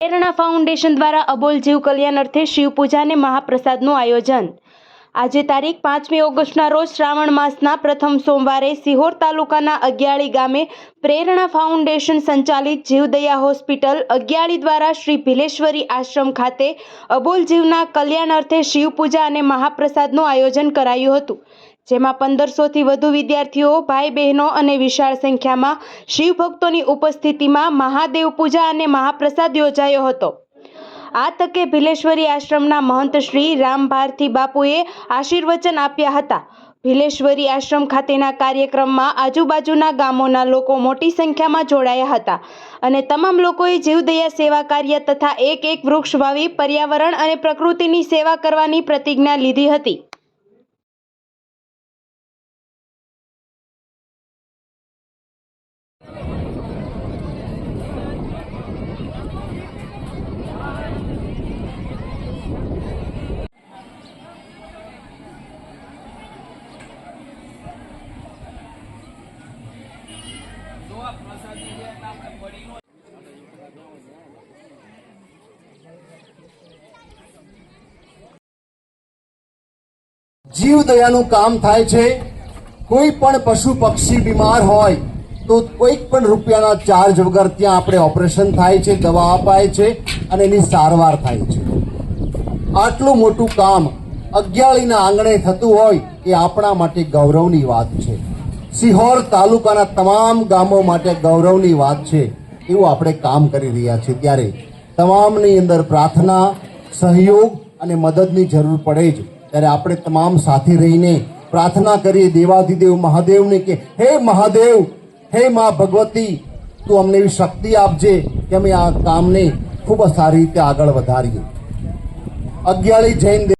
પ્રેરણા ફાઉન્ડેશન દ્વારા અબોલ જીવ કલ્યાણ અર્થે શિવપૂજા અને મહાપ્રસાદનું આયોજન. આજે તારીખ પાંચમી ઓગસ્ટના રોજ શ્રાવણ માસના પ્રથમ સોમવારે સિહોર તાલુકાના અગિયાળી ગામે પ્રેરણા ફાઉન્ડેશન સંચાલિત જીવદયા હોસ્પિટલ અગિયાળી દ્વારા શ્રી ભીલેશ્વરી આશ્રમ ખાતે અબોલ જીવના કલ્યાણ અર્થે શિવપૂજા અને મહાપ્રસાદનું આયોજન કરાયું હતું. જેમાં પંદરસોથી વધુ વિદ્યાર્થીઓ, ભાઈ બહેનો અને વિશાળ સંખ્યામાં શિવભક્તોની ઉપસ્થિતિમાં મહાદેવ પૂજા અને મહાપ્રસાદ યોજાયો હતો. આ તકે ભીલેશ્વરી આશ્રમના મહંત શ્રી રામ ભારતી બાપુએ આશીર્વચન આપ્યા હતા. ભીલેશ્વરી આશ્રમ ખાતેના કાર્યક્રમમાં આજુબાજુના ગામોના લોકો મોટી સંખ્યામાં જોડાયા હતા અને તમામ લોકોએ જીવદયા સેવા કાર્ય તથા એક એક વૃક્ષ વાવી પર્યાવરણ અને પ્રકૃતિની સેવા કરવાની પ્રતિજ્ઞા લીધી હતી. જીવ દયાનું કામ થાય છે. કોઈ પણ પશુ પક્ષી બીમાર હોય તો કોઈક પણ રૂપિયાના ચાર્જ વગર ત્યાં આપણે ઓપરેશન થાય છે, દવા અપાય છે અને એની સારવાર થાય છે. આટલું મોટું કામ અગિયાળીના આંગણે થતું હોય એ આપણા માટે ગૌરવની વાત છે. સિહોર તાલુકાના તમામ ગામો માટે ગૌરવની વાત છે. એવું આપણે કામ કરી રહ્યા છીએ ત્યારે તમામની અંદર પ્રાર્થના, સહયોગ અને મદદની જરૂર પડે જ ત્યારે આપણે તમામ સાથે રહીને પ્રાર્થના કરીએ દેવાધિદેવ મહાદેવને કે, હે મહાદેવ, હે મા ભગવતી, તું અમને એવી શક્તિ આપજે કે અમે આ કામને ખૂબ સારી રીતે આગળ વધારીએ. અગિયારી જૈન